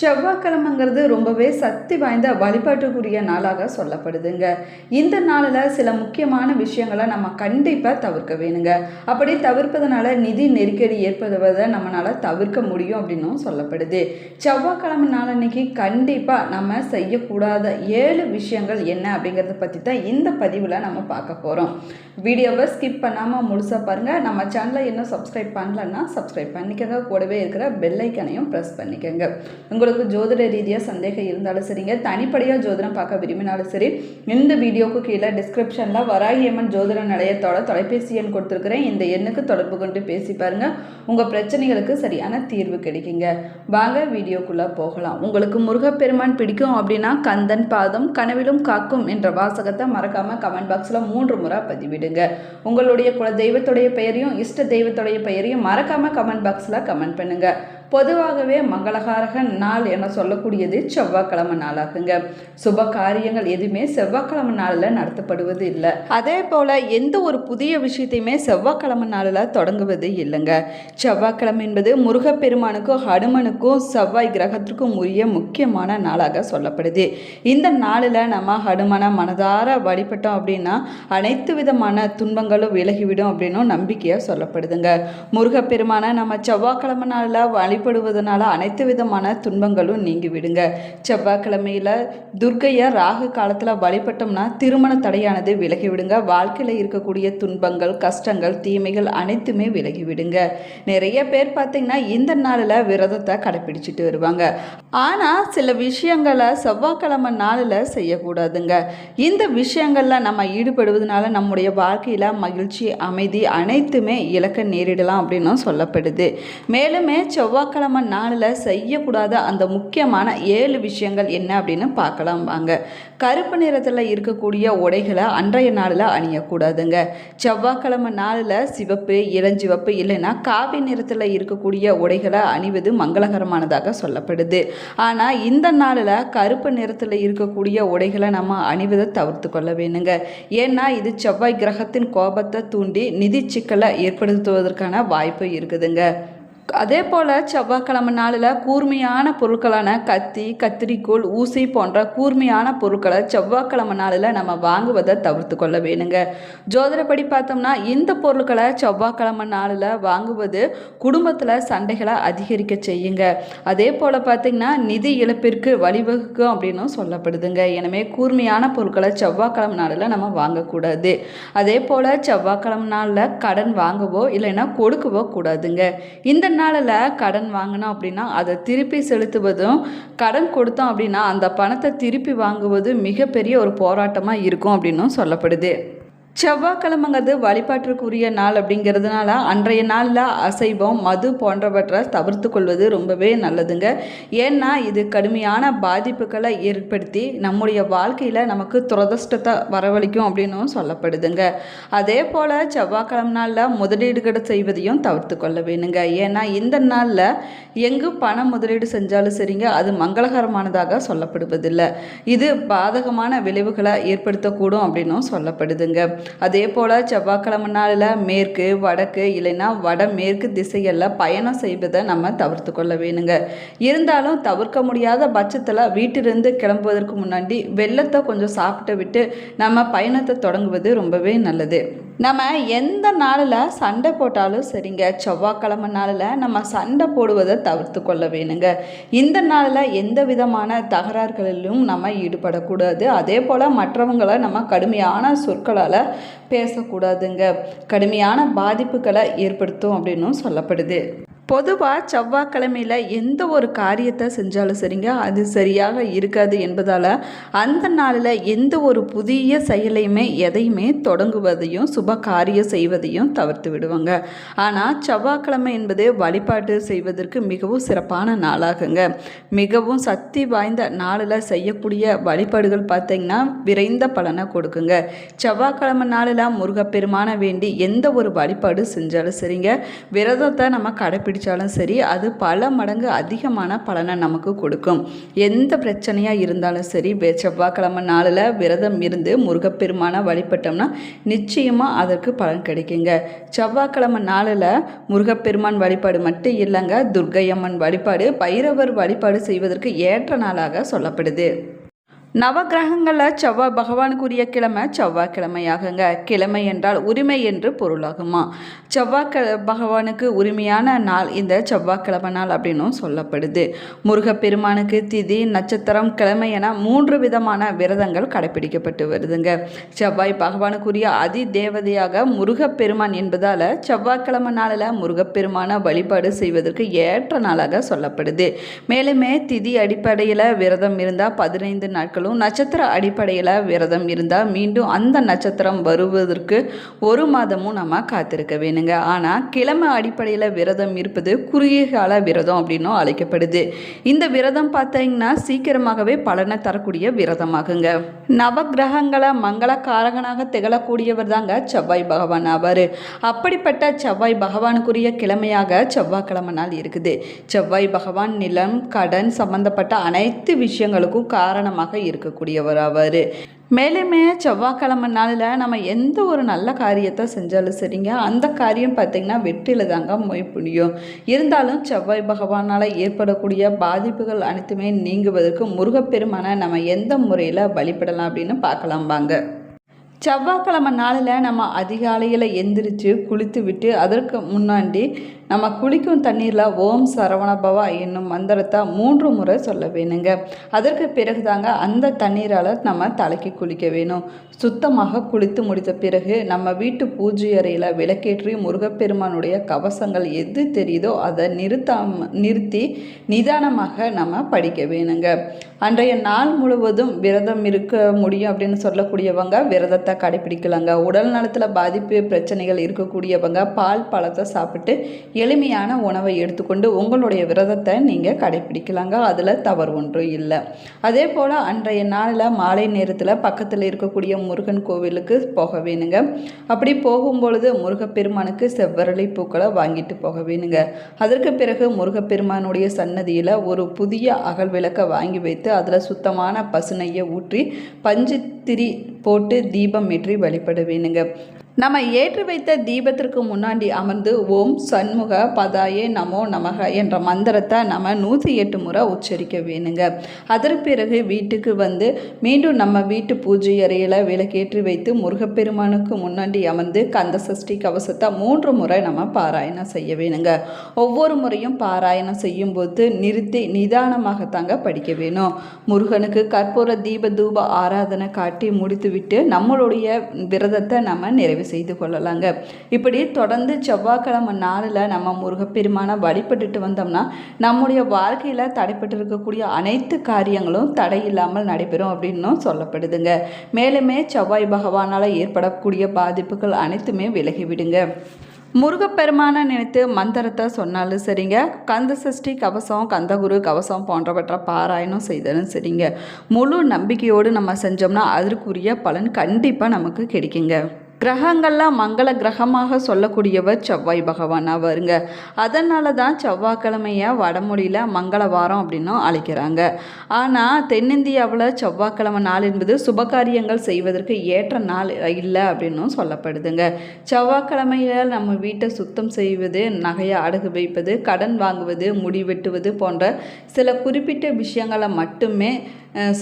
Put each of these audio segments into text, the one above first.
செவ்வாய்க்கிழமைங்கிறது ரொம்பவே சக்தி வாய்ந்த வழிபாட்டுக்குரிய நாளாக சொல்லப்படுதுங்க. இந்த நாளில் சில முக்கியமான விஷயங்களை நம்ம கண்டிப்பாக தவிர்க்க வேணுங்க. அப்படி தவிர்ப்பதனால நிதி நெருக்கடி ஏற்படுவதை நம்மளால் தவிர்க்க முடியும் அப்படின்னும் சொல்லப்படுது. செவ்வாய்க்கிழமை நாள் அன்னைக்கு கண்டிப்பாக நம்ம செய்யக்கூடாத ஏழு விஷயங்கள் என்ன அப்படிங்கிறத பற்றி தான் இந்த பதிவில் நம்ம பார்க்க போகிறோம் வீடியோவை ஸ்கிப் பண்ணாமல் முழுசாக பாருங்கள் நம்ம சேனலை இன்னும் சப்ஸ்கிரைப் பண்ணலன்னா சப்ஸ்கிரைப் பண்ணிக்கோங்க. கூடவே இருக்கிற பெல்லைக்கனையும் ப்ரெஸ் பண்ணிக்கோங்க. உங்களுக்கு ஜோதிட ரீதியாக சந்தேகம் இருந்தாலும் சரிங்க. தனிப்படையாக ஜோதிடம் பார்க்க விரும்பினாலும் சரி இந்த வீடியோவுக்கு கீழே டிஸ்கிரிப்ஷனில் வராகியம்மன் ஜோதிட நிலையத்தோட தொலைபேசி எண் கொடுத்துருக்குறேன். இந்த எண்ணுக்கு தொடர்பு கொண்டு பேசி பாருங்க. உங்கள் பிரச்சனைகளுக்கு சரியான தீர்வு கிடைக்குங்க. வாங்க வீடியோக்குள்ளே போகலாம். உங்களுக்கு முருகப்பெருமான் பிடிக்கும் அப்படின்னா கந்தன் பாதம் கனவிலும் காக்கும் என்ற வாசகத்தை மறக்காமல் கமெண்ட் பாக்ஸில் மூன்று முறை பதிவிடுங்க. உங்களுடைய குல தெய்வத்துடைய பெயரையும் இஷ்ட தெய்வத்துடைய பெயரையும் மறக்காமல் கமெண்ட் பாக்ஸில் கமெண்ட் பண்ணுங்கள் பொதுவாகவே மங்களகாரக நாள் என சொல்லக்கூடியது செவ்வாய்க்கிழமை நாளாகுங்க. சுப காரியங்கள் எதுவுமே செவ்வாய்க்கிழமை நாளில் நடத்தப்படுவது இல்லை. அதே போல் எந்த ஒரு புதிய விஷயத்தையுமே செவ்வாய்க்கிழமை நாளில் தொடங்குவது இல்லைங்க. செவ்வாய்க்கிழமை என்பது முருகப்பெருமானுக்கும் ஹனுமனுக்கும் செவ்வாய் கிரகத்திற்கும் உரிய முக்கியமான நாளாக சொல்லப்படுது. இந்த நாளில் நம்ம ஹனுமனை மனதார வழிபட்டோம் அப்படின்னா அனைத்து விதமான துன்பங்களும் விலகிவிடும் அப்படின்னும் நம்பிக்கையாக சொல்லப்படுதுங்க. முருகப்பெருமானை நம்ம செவ்வாய்க்கிழமை நாளில் வழி வழிபடுவதனால அனைத்து விதமான துன்பங்களும் நீங்கி விடுங்க செவ்வாய்க்கிழமையில் துர்க்கையை ராகு காலத்தில் வழிபட்டோம்னா திருமண தடையானது விலகி விடுங்க வாழ்க்கையில் இருக்கக்கூடிய துன்பங்கள் கஷ்டங்கள் தீமைகள் அனைத்துமே விலகி விடுங்க நிறைய பேர் பார்த்தீங்கன்னா இந்த நாளில் விரதத்தை கடைப்பிடிச்சிட்டு வருவாங்க. ஆனால் சில விஷயங்களை செவ்வாய்க்கிழமை நாளில் செய்யக்கூடாதுங்க. இந்த விஷயங்களில் நம்ம ஈடுபடுவதனால நம்முடைய வாழ்க்கையில் மகிழ்ச்சி அமைதி அனைத்துமே இழக்க நேரிடலாம் அப்படின்னும் சொல்லப்படுது. மேலுமே செவ்வாய்க்கிழமை நாளில் செய்யக்கூடாத அந்த முக்கியமான ஏழு விஷயங்கள் என்ன அப்படின்னு பார்க்கலாம் வாங்க. கருப்பு நிறத்தில் இருக்கக்கூடிய உடைகளை அன்றைய நாளில் அணியக்கூடாதுங்க. செவ்வாய்க்கிழமை நாளில் சிவப்பு இளஞ்சிவப்பு இல்லைன்னா காவி நிறத்தில் இருக்கக்கூடிய உடைகளை அணிவது மங்களகரமானதாக சொல்லப்படுது. ஆனால் இந்த நாளில் கருப்பு நிறத்தில் இருக்கக்கூடிய உடைகளை நம்ம அணிவதை தவிர்த்து கொள்ள வேணுங்க. ஏன்னா இது செவ்வாய் கிரகத்தின் கோபத்தை தூண்டி நிதி சிக்கலை ஏற்படுத்துவதற்கான வாய்ப்பு இருக்குதுங்க. அதே போல் செவ்வாய்க்கிழமை நாளில் கூர்மையான பொருட்களான கத்தி கத்திரிக்கோள் ஊசி போன்ற கூர்மையான பொருட்களை செவ்வாய்க்கிழமை நாளில் நம்ம வாங்குவதை தவிர்த்து கொள்ள வேணுங்க. ஜோதிடப்படி பார்த்தோம்னா இந்த பொருட்களை செவ்வாய்க்கிழமை நாளில் வாங்குவது குடும்பத்தில் சண்டைகளை அதிகரிக்க செய்யுங்க. அதே போல் பார்த்திங்கன்னா நிதி இழப்பிற்கு வழிவகுக்கும் அப்படின்னும் சொல்லப்படுதுங்க. எனவே கூர்மையான பொருட்களை செவ்வாய்க்கிழமை நாளில் நம்ம வாங்கக்கூடாது. அதே போல் செவ்வாய்க்கிழமை நாளில் கடன் வாங்கவோ இல்லைன்னா கொடுக்கவோ கூடாதுங்க. இந்த நாளில் கடன் வாங்கினோம் அப்படின்னா அதை திருப்பி செலுத்துவதும் கடன் கொடுத்தோம் அப்படின்னா அந்த பணத்தை திருப்பி வாங்குவது மிகப்பெரிய ஒரு போராட்டமாக இருக்கும் அப்படின்னும் சொல்லப்படுது. செவ்வாய்க்கிழமைங்கிறது வழிபாட்டிற்குரிய நாள் அப்படிங்கிறதுனால அன்றைய நாளில் அசைவம் மது போன்றவற்றை தவிர்த்து கொள்வது ரொம்பவே நல்லதுங்க. ஏன்னா இது கடுமையான பாதிப்புகளை ஏற்படுத்தி நம்முடைய வாழ்க்கையில் நமக்கு துரதிருஷ்டத்தை வரவழைக்கும் அப்படின்னும் சொல்லப்படுதுங்க. அதே போல் செவ்வாய்க்கிழமை நாளில் முதலீடுகளை செய்வதையும் தவிர்த்து கொள்ள வேணுங்க. ஏன்னா இந்த நாளில் எங்கு பணம் முதலீடு செஞ்சாலும் சரிங்க அது மங்களகரமானதாக சொல்லப்படுவதில்லை. இது பாதகமான விளைவுகளை ஏற்படுத்தக்கூடும் அப்படின்னும் சொல்லப்படுதுங்க. அதே போல் செவ்வாய்க்கிழமை நாளில் மேற்கு வடக்கு இல்லைன்னா வடமேற்கு திசைகளில் பயணம் செய்வதை நம்ம தவிர்த்து கொள்ள வேணுங்க. இருந்தாலும் தவிர்க்க முடியாத பட்சத்தில் வீட்டிலிருந்து கிளம்புவதற்கு முன்னாடி வெள்ளத்தை கொஞ்சம் சாப்பிட்டு விட்டு நம்ம பயணத்தை தொடங்குவது ரொம்பவே நல்லது. நம்ம எந்த நாளில் சண்டை போட்டாலும் சரிங்க செவ்வாய்க்கிழமை நாளில் நம்ம சண்டை போடுவதை தவிர்த்து கொள்ள வேணுங்க. இந்த நாளில் எந்த விதமான தகராறுகளிலும் நம்ம ஈடுபடக்கூடாது. அதே போல் மற்றவங்களை நம்ம கடுமையான சொற்களால் பேசக்கூடாதுங்க. கடுமையான பாதிப்புகளை ஏற்படுத்தும் அப்படின்னும் சொல்லப்படுது. பொதுவாக செவ்வாய்க்கிழமையில் எந்த ஒரு காரியத்தை செஞ்சாலும் சரிங்க அது சரியாக இருக்காது என்பதால் அந்த நாளில் எந்த ஒரு புதிய செயலையுமே எதையுமே தொடங்குவதையும் சுப காரியம் செய்வதையும் தவிர்த்து விடுவாங்க. ஆனால் செவ்வாய்க்கிழமை என்பது வழிபாட்டு செய்வதற்கு மிகவும் சிறப்பான நாளாகுங்க. மிகவும் சக்தி வாய்ந்த நாளில் செய்யக்கூடிய வழிபாடுகள் பார்த்திங்கன்னா விரைந்த பலனை கொடுக்குங்க. செவ்வாய்க்கிழமை நாளில் முருகப்பெருமான வேண்டி எந்த ஒரு வழிபாடு செஞ்சாலும் சரிங்க. விரதத்தை நம்ம கடைப்பிடி கடைப்பிடிச்சாலும் சரி அது பல மடங்கு அதிகமான பலனை நமக்கு கொடுக்கும். எந்த பிரச்சனையாக இருந்தாலும் சரி செவ்வாய்க்கிழமை நாளில் விரதம் இருந்து முருகப்பெருமானை வழிபட்டோம்னா நிச்சயமாக அதற்கு பலன் கிடைக்குங்க. செவ்வாய்க்கிழமை நாளில் முருகப்பெருமான் வழிபாடு மட்டும் இல்லைங்க துர்க்கையம்மன் வழிபாடு பைரவர் வழிபாடு செய்வதற்கு ஏற்ற நாளாக சொல்லப்படுது. நவக்கிரகங்களில் செவ்வாய் பகவானுக்குரிய கிழமை செவ்வாய்க்கிழமையாகுங்க. கிழமை என்றால் உரிமை என்று பொருளாகுமா? செவ்வாய் பகவானுக்கு உரிமையான நாள் இந்த செவ்வாய்க்கிழமை நாள் அப்படின்னும் சொல்லப்படுது. முருகப்பெருமானுக்கு திதி நட்சத்திரம் கிழமை என மூன்று விதமான விரதங்கள் கடைபிடிக்கப்பட்டு வருதுங்க. செவ்வாய் பகவானுக்குரிய அதி தேவதையாக முருகப்பெருமான் என்பதால் செவ்வாய்க்கிழமை நாளில் முருகப்பெருமான வழிபாடு செய்வதற்கு ஏற்ற நாளாக சொல்லப்படுது. மேலுமே திதி அடிப்படையில் விரதம் இருந்தால் பதினைந்து நாட்கள் நாட்களும் நட்சத்திர அடிப்படையில் விரதம் இருந்தால் மீண்டும் அந்த நட்சத்திரம் வருவதற்கு ஒரு மாதமும் நம்ம காத்திருக்க வேணுங்க. ஆனால் கிழமை அடிப்படையில் விரதம் இருப்பது குறுகிய கால விரதம் அப்படின்னும் அழைக்கப்படுது. இந்த விரதம் பார்த்தீங்கன்னா சீக்கிரமாகவே பலனை தரக்கூடிய விரதமாகுங்க. நவக்கிரகங்களை மங்களகாரகனாக திகழக்கூடியவர் தாங்க செவ்வாய் பகவான் ஆவார். அப்படிப்பட்ட செவ்வாய் பகவானுக்குரிய கிழமையாக செவ்வாய்க்கிழமை நாள் இருக்குது. செவ்வாய் பகவான் நிலம் கடன் சம்பந்தப்பட்ட அனைத்து விஷயங்களுக்கும் காரணமாக இருக்கக்கூடியவர் ஆவார் மேலுமே செவ்வாய்க்கிழமை நாளில் நம்ம எந்த ஒரு நல்ல காரியத்தை செஞ்சாலும் சரிங்க. அந்த காரியம் பார்த்திங்கன்னா வெற்றியில் தாங்க மொய் முடியும் இருந்தாலும் செவ்வாய் பகவானால் ஏற்படக்கூடிய பாதிப்புகள் அனைத்துமே நீங்குவதற்கு முருகப்பெருமான நம்ம எந்த முறையில் வழிபடலாம் அப்படின்னு பார்க்கலாம் வாங்க. செவ்வாய்க்கிழமை நாளில் நம்ம அதிகாலையில் எந்திரிச்சு குளித்து விட்டு அதற்கு முன்னாடி நம்ம குளிக்கும் தண்ணீரில் ஓம் சரவணபவா என்னும் மந்திரத்தை மூன்று முறை சொல்ல வேணுங்க. அதற்கு பிறகு தாங்க அந்த தண்ணீரால் நம்ம தலைக்கு குளிக்க வேணும். சுத்தமாக குளித்து முடித்த பிறகு நம்ம வீட்டு பூஜை அறையில் விளக்கேற்றி முருகப்பெருமானுடைய கவசங்கள் எது தெரியுதோ அதை நிறுத்தாம நிறுத்தி நிதானமாக நம்ம படிக்க வேணுங்க. அன்றைய நாள் முழுவதும் விரதம் இருக்க முடியும் அப்படின்னு சொல்லக்கூடியவங்க விரதத்தை கடைபிடிக்கலாங்க. உடல் நலத்தில் பாதிப்பு பிரச்சனைகள் இருக்கக்கூடியவங்க பால் பழத்தை சாப்பிட்டு எளிமையான உணவை எடுத்துக்கொண்டு உங்களுடைய விரதத்தை நீங்கள் கடைபிடிக்கலாங்க. அதில் தவறு ஒன்றும் இல்லை. அதே போல் அன்றைய நாளில் மாலை நேரத்தில் பக்கத்தில் இருக்கக்கூடிய முருகன் கோவிலுக்கு போக வேணுங்க. அப்படி போகும்பொழுது முருகப்பெருமானுக்கு செவ்வரளி பூக்களை வாங்கிட்டு போக வேணுங்க. அதற்கு பிறகு முருகப்பெருமானுடைய சன்னதியில் ஒரு புதிய அகல் விளக்கை வாங்கி வைத்து அதில் சுத்தமான பசுனையை ஊற்றி பஞ்சு திரி போட்டு தீபம் ஏற்றி வழிபட வேணுங்க. நம்ம ஏற்றி வைத்த தீபத்திற்கு முன்னாடி அமர்ந்து ஓம் சண்முக பதாயே நமோ நமக என்ற மந்திரத்தை நம்ம நூற்றி எட்டு முறை உச்சரிக்க வேணுங்க. அதற்கு பிறகு வீட்டுக்கு வந்து மீண்டும் நம்ம வீட்டு பூஜை அறையில் விளக்கேற்றி வைத்து முருகப்பெருமானுக்கு முன்னாடி அமர்ந்து கந்த சஷ்டி கவசத்தை மூன்று முறை நம்ம பாராயணம் செய்ய வேணுங்க. ஒவ்வொரு முறையும் பாராயணம் செய்யும்போது நிறுத்தி நிதானமாகத்தாங்க படிக்க வேணும். முருகனுக்கு கற்பூர தீப தூப ஆராதனை காட்டி முடித்துவிட்டு நம்மளுடைய விரதத்தை நம்ம நிறைவு செய்து கொள்ளலாங்க. இப்படி தொடர்ந்து செவ்வாய்க்கிழமை நாளில் நம்ம முருகப்பெருமானை வழிபட்டுட்டு வந்தோம்னா நம்முடைய வாழ்க்கையில் தடைப்பட்டு இருக்கக்கூடிய அனைத்து காரியங்களும் தடையில்லாமல் நடைபெறும் அப்படின்னும் சொல்லப்படுதுங்க. மேலுமே செவ்வாய் பகவானால் ஏற்படக்கூடிய பாதிப்புகள் அனைத்துமே விலகிவிடுங்க. முருகப்பெருமானை நினைத்து மந்திரத்தை சொன்னாலும் சரிங்க. கந்த சஷ்டி கவசம் கந்தகுரு கவசம் போன்றவற்றை பாராயணம் செய்தாலும் சரிங்க. முழு நம்பிக்கையோடு நம்ம செஞ்சோம்னா அதற்குரிய பலன் கண்டிப்பாக நமக்கு கிடைக்குங்க. கிரகங்கள்லாம் மங்கள கிரகமாக சொல்லக்கூடியவர் செவ்வாய் பகவான் அவருங்க அதனால தான் செவ்வாய்க்கிழமையை வடமொழியில் மங்களவாரம் அப்படின்னும் அழைக்கிறாங்க. ஆனால் தென்னிந்தியாவில் செவ்வாய்க்கிழமை நாள் என்பது சுபகாரியங்கள் செய்வதற்கு ஏற்ற நாள் இல்லை அப்படின்னும் சொல்லப்படுதுங்க. செவ்வாய்க்கிழமையில் நம்ம வீட்டை சுத்தம் செய்வது நகையை அடகு வைப்பது கடன் வாங்குவது முடி வெட்டுவது போன்ற சில குறிப்பிட்ட விஷயங்களை மட்டுமே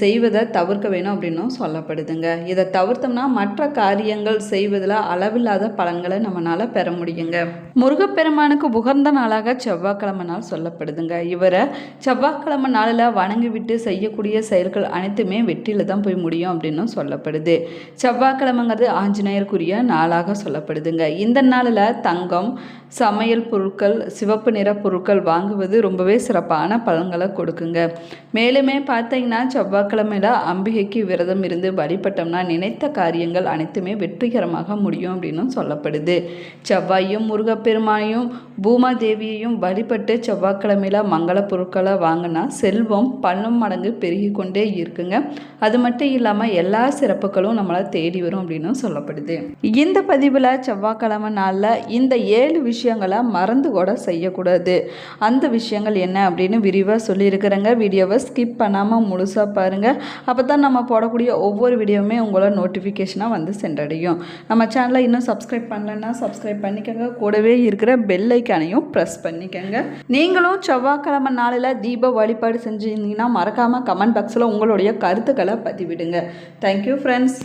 செய்வதை தவிர்க்க வேணும் அப்படின்னும் சொல்லப்படுதுங்க. இதை தவிர்த்தோம்னா மற்ற காரியங்கள் செய்வதில் அளவில்லாத பலன்களை நம்மளால் பெற முடியுங்க. முருகப்பெருமானுக்கு உகந்த நாளாக செவ்வாய்க்கிழமை நாள் சொல்லப்படுதுங்க. இவரை செவ்வாய்க்கிழமை நாளில் வணங்கிவிட்டு செய்யக்கூடிய செயல்கள் அனைத்துமே வெற்றியில் தான் போய் முடியும் அப்படின்னும் சொல்லப்படுது. செவ்வாய்க்கிழமைங்கிறது ஆஞ்சநேயருக்குரிய நாளாக சொல்லப்படுதுங்க. இந்த நாளில் தங்கம் சமையல் பொருட்கள் சிவப்பு நிற பொருட்கள் வாங்குவது ரொம்பவே சிறப்பான பலன்களை கொடுக்குங்க. மேலுமே பார்த்தீங்கன்னா செவ்வாய்க்கிழமையில் அம்பிகைக்கு விரதம் இருந்து வழிபட்டோம்னா நினைத்த காரியங்கள் அனைத்துமே வெற்றிகரமாக முடியும் அப்படின்னு சொல்லப்படுது. செவ்வாயும் முருகப்பெருமானையும் பூமாதேவியையும் வழிபட்டு செவ்வாய்க்கிழமையில் மங்கள பொருட்களை வாங்கினா செல்வம் பன்னும் மடங்கு பெருகி கொண்டே இருக்குங்க. அது மட்டும் இல்லாமல் எல்லா சிறப்புகளும் நம்மளை தேடி வரும் அப்படின்னு சொல்லப்படுது. இந்த பதிவில் செவ்வாய்க்கிழமை நாளில் இந்த ஏழு விஷயம் விஷயங்களை மறந்து கூட செய்யக்கூடாது. அந்த விஷயங்கள் என்ன அப்படின்னு விரிவாக சொல்லியிருக்கிறேங்க. வீடியோவை ஸ்கிப் பண்ணாமல் முழுசாக பாருங்கள் அப்போ தான் நம்ம போடக்கூடிய ஒவ்வொரு வீடியோவுமே உங்களோட நோட்டிஃபிகேஷனாக வந்து சென்றடையும். நம்ம சேனலை இன்னும் சப்ஸ்கிரைப் பண்ணலன்னா சப்ஸ்கிரைப் பண்ணிக்கோங்க. கூடவே இருக்கிற பெல் ஐக்கானையும் ப்ரெஸ் பண்ணிக்கோங்க. நீங்களும் செவ்வாய்க்கிழமை நாளில் தீப வழிபாடு செஞ்சுருந்தீங்கன்னா மறக்காமல் கமெண்ட் பாக்ஸில் உங்களுடைய கருத்துக்களை பதிவிடுங்க. Thank you friends